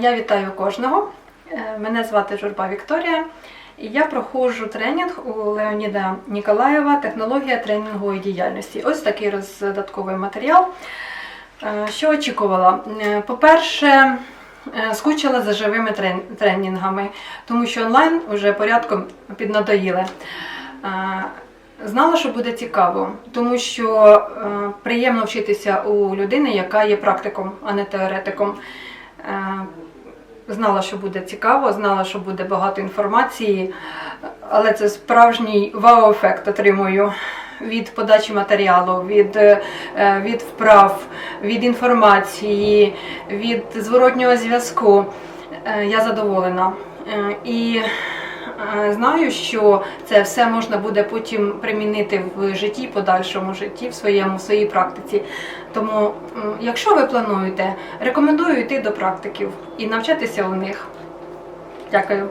Я вітаю кожного. Е, Мене звати Журба Вікторія. І я проходжу тренінг у Леоніда Ніколаєва Технологія тренінгової діяльності. Ось такий роздатковий матеріал. Е, Що очікувала? Е, По-перше, скучила за живими тренінгами, тому що онлайн вже порядком піднадоїли. Знала, що буде цікаво, тому що приємно вчитися у людини, яка є практиком, а не теоретиком. Е, знала, що буде цікаво, знала, що буде багато інформації, але це справжній вау-ефект отримую від подачі матеріалу, від, е, від вправ, від інформації, від зворотнього зв'язку. Е, Я задоволена. І знаю, що це все можна буде потім примінити в житті, подальшому житті, в своєму в своїй практиці. Тому, якщо ви плануєте, рекомендую йти до практиків і навчатися у них. Дякую.